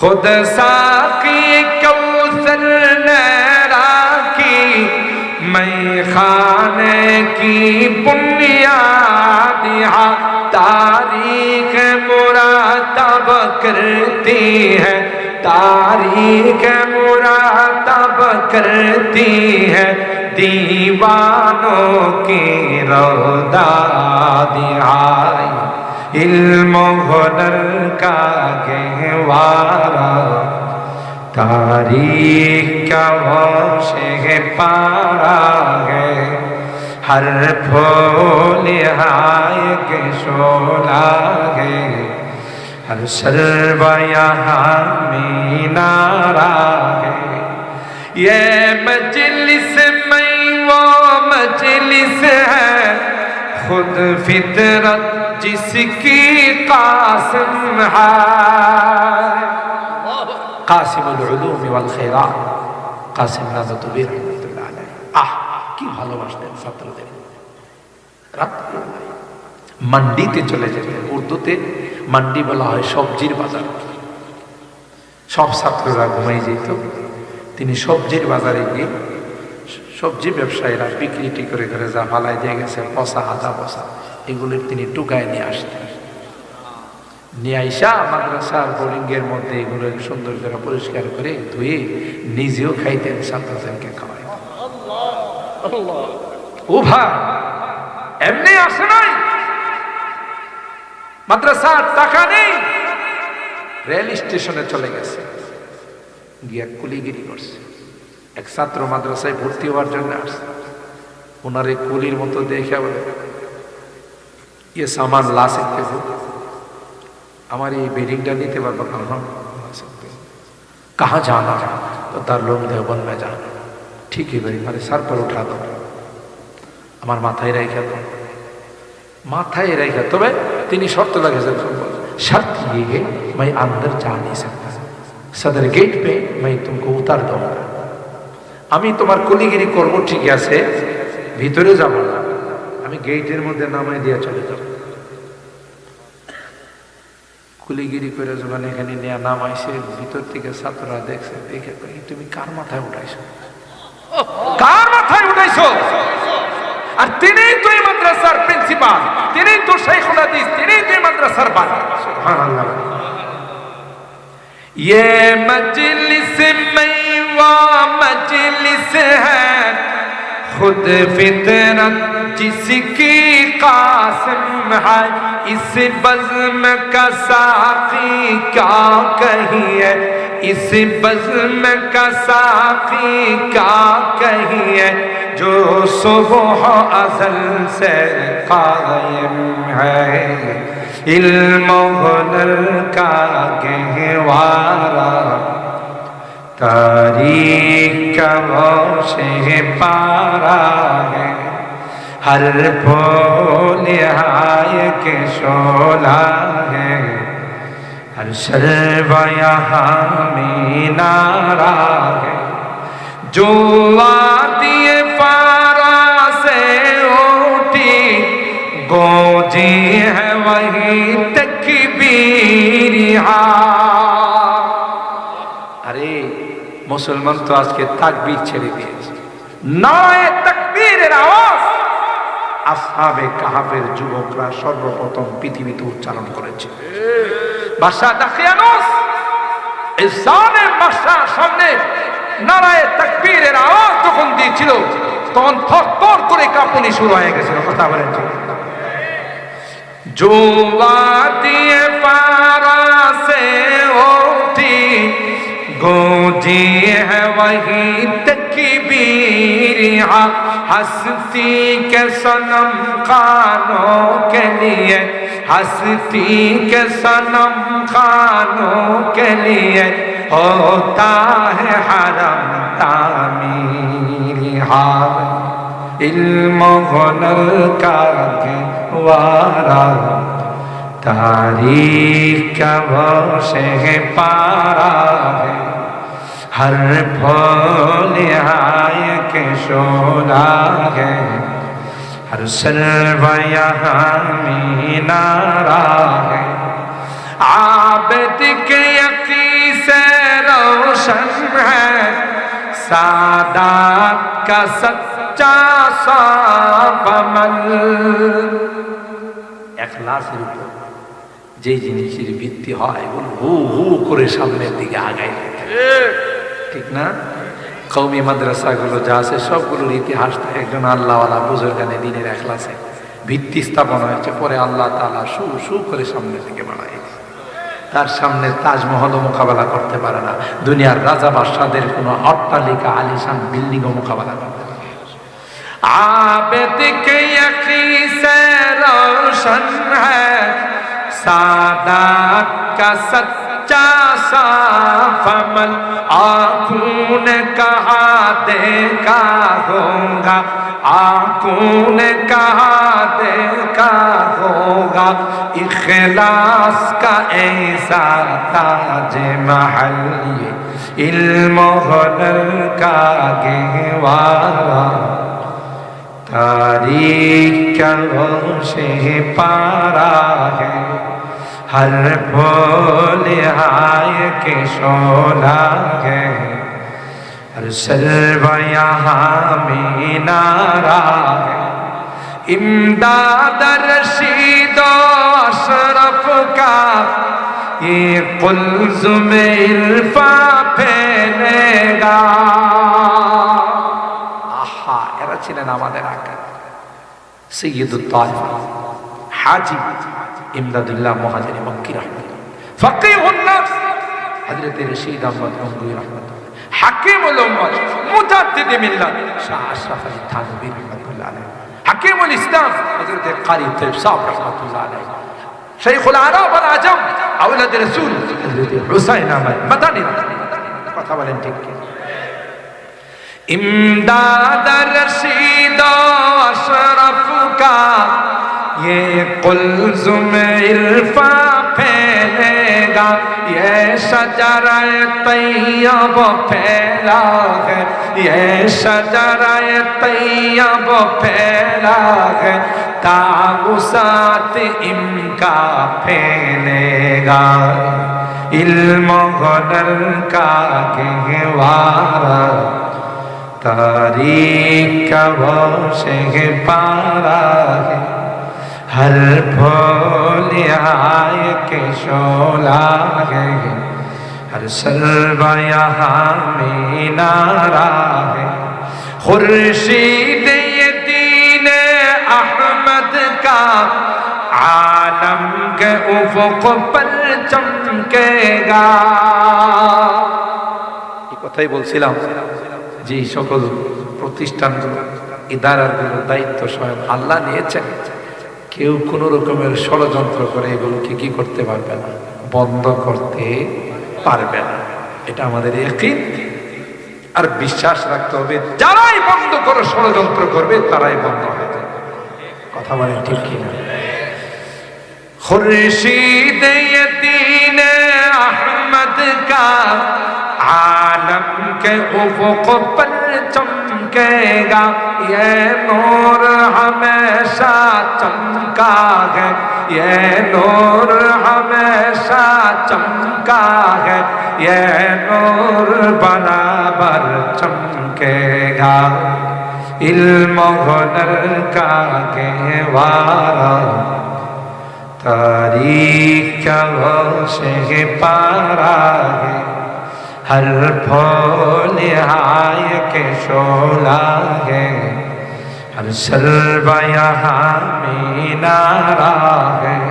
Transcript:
خود ساقی کوثر نیرا کی، میں خانے کی بنیاد یہاں تاریخ مراتب کرتی ہے، تاریخ مراتب کرتی ہے، دیوانوں کی رودہ دیائی ہاں۔ علم ہنر کا گہوارا تاریخ کا واش پارا ہے۔ ہر پھول ہائے کے شولا ہے۔ ہر سرو یہاں مینارا ہے۔ یہ مجل खुद फितरत जिसकी कासिम है কাসিমুল উলুম ওয়াল খায়রাত কাসিম নাজাতুবি রাহমাতুল্লাহ আলাইহি আহ কি ভালোবাসতেন ছাত্রদের রাত্রিবেলায় মান্ডিতে চলে যেতেন উর্দুতে মান্ডি বলা হয় সবজির বাজার সব ছাত্ররা ঘুমাই যেত তিনি সবজির বাজারে গিয়ে সবজি ব্যবসায়ীরা বিক্রি টি করে করে যা ফালাই দিয়ে গেছে, পচা, আদা পচা এগুলোর তিনি টুকায় নিয়ে আসতেন। নিয়ে আইসা মাদ্রাসার বোর্ডিংয়ের মধ্যে এগুলো সুন্দর করে পরিষ্কার করে ধুয়ে নিজেও খাইতেন, ছাত্রদেরকে খাওয়াই ভাই এমনি আসে নাই। মাদ্রাসার টাকা নেই। রেল স্টেশনে চলে গেছে। গিয়া কুলিগিরি করছে। এক ছাত্র মাদ্রাসায় ভর্তি হওয়ার জন্য আসছে। ওনার এই কুলির মতো দেখে বলে, এ সামান লাশে আমার এই বিল্ডিংটা নিতে পারব কাহা জানা তো তার লোক দেবন মে যান ঠিকই বেরি মানে সারপর উঠা দাও। আমার মাথায় রেখে দাও। মাথায় রেখে, তবে তিনি শর্ত লাগেছেন সাথে গিয়ে মাই আন্দর চা নিয়েছেন সাদের গেট পে মাই তুমি উতার দাও। আমি তোমার কলিগিরি করব ঠিক আছে। ভিতরে যাব না। আমি গেটের মধ্যে নামাই দিয়ে চলে যাব। কুলিগিরি করে যখন এখানে নিয়ে নামাইছে, ভিতর থেকে ছাত্ররা দেখছে, দেখে তুমি কার মাথায় উঠাইছো? কার মাথায় উঠাইছো? আর তিনি তুই মাদ্রাসার প্রিন্সিপাল তিনি তো শেখুল হাদিস, তিনিই তো এই মাদ্রাসার বাদ। সুবহানাল্লাহ। ইয়ে মজলিস মে سے ہے خود فطرت جس کی قاسم ہے، اس بزم کا ساقی کیا کہیے اس بزم کا ساقی کیا کہیے جو صبح ازل سے قائم ہے۔ علم و ہنر کا گہوارہ तारीख का वोशे पारा है हर फूल हाय के शोला है हर शर्व यहाँ मीनारा है जो वादिए पारा से उठी गोजी है वही तकबीरिया আরে মুসলমান তো আজকে তাকবীর ছেড়ে দিয়েছে। নয় তাকবীরের আওয়াজ। আসহাবে কাহাবের যুবকরা সর্বপ্রথম পৃথিবীতে উচ্চারণ করেছে। বাসা দাখিয়ানোস সামনে তাকবীরের আওয়াজ যখন দিয়েছিল, তখন করে কাঁপুনি শুরু হয়ে গেছিল। কথা বলেন জুয়া দিয়ে পারা সে ও گونجی ہے وہی تکبیر ہستی کے سنم خانوں کے لیے ہستی کے سنم خانوں کے لیے ہوتا ہے حرم تعمیر ہار علم و ہنر کا گوارا تاریخ کا بوشے پارا ہے हर फूल हाय के शोला है हर सर्व यहाँ मीनारा है आबद के यकी से रोशन है सादात का सच्चा साफ अमल এখলাসের উপর যে জিনিসের ভিত্তি হয় ওগুলো হু হু করে সামনের দিকে আগায় ঠিক না কৌমি মাদ্রাসাগুলো যা আছে সবগুলোর ইতিহাস তো একজন আল্লাহওয়ালা বুজুর্গানে দিনের এখলাসে ভিত্তি স্থাপন হয়েছে পরে আল্লাহ তালা সু সু করে সামনের দিকে বাড়ায় তার সামনে তাজমহলও মোকাবেলা করতে পারে না দুনিয়ার রাজা বাদশাদের কোনো অট্টালিকা আলিশান বিল্ডিংও মোকাবেলা করতে পারে না। आबिद के यकी से रोशन है सादात का सच्चा साफ دیکھا ہوگا آنکھوں نے کہا دیکھا ہوگا اخلاص کا ایسا تاج محل علم و ہنر کا گہوارا تاریخ کا روشے پارا ہے ہر بھول آئے کے شولا ہے हर सर्व यहाँ में नारा है इमदाद रशीद अशरफ का ये कुल्ज में इल्फा फैलेगा আহা এরা ছিলেন আমাদের আকা সৈয়দুল তাইফা হাজি ইমদাদুল্লাহ মহাজারি মক্কি রহমতুল্লাহ ফকিহুন নাফস حضرت رشید احمد گنگوی رحمت حکیم الامت متعدد ملت. شاہ اشرف علی تھانوی رحمت اللہ علیہ حکیم الاسلام حضرت قاری طیب صاحب رحمت اللہ علیہ شیخ العرب العجم أولاد رسول حضرت حسین احمد مدانی কথা বলেন ٹھیک কি? امداد رشید اشرف کا یہ قلزم علم سجرائے طیب پھیلا ہے یہ سجرائے طیب پھیلا ہے تاغسات ان کا پھیلے گا علم غدر کا گہوارا تاریخ کا وہ پارا ہے ہر پھول آئے کے شولا ہے यहाँ में नारा है खुर्शीद ये दीन अहमद का आलम के उफुक पर चमकेगा এই কথাই বলছিলাম যে এই সকল প্রতিষ্ঠানগুলো ইদারাগুলো দায়িত্ব স্বয়ং আল্লাহ নিয়েছেন কেউ কোনো রকমের ষড়যন্ত্র করে এগুলোকে কি করতে পারবে না বন্ধ করতে পারবে না। এটা আমাদের একই আর বিশ্বাস রাখতে হবে, যারাই বন্ধ করে ষড়যন্ত্র করবে, তারাই বন্ধ হবে। কথা বলে ঠিক কিনা? খুরশিদ দিনে আহমদ ہمیشہ چمکا ہے۔ یہ نور ہمیشہ چمکا ہے۔ یہ نور برابر چمکے گا۔ علم و غنر کا گہوارا تاریخ کا وہ سے پارا ہے۔ ہر پھول ہائے کے شولا ہے۔ हर शर्वया मेरा है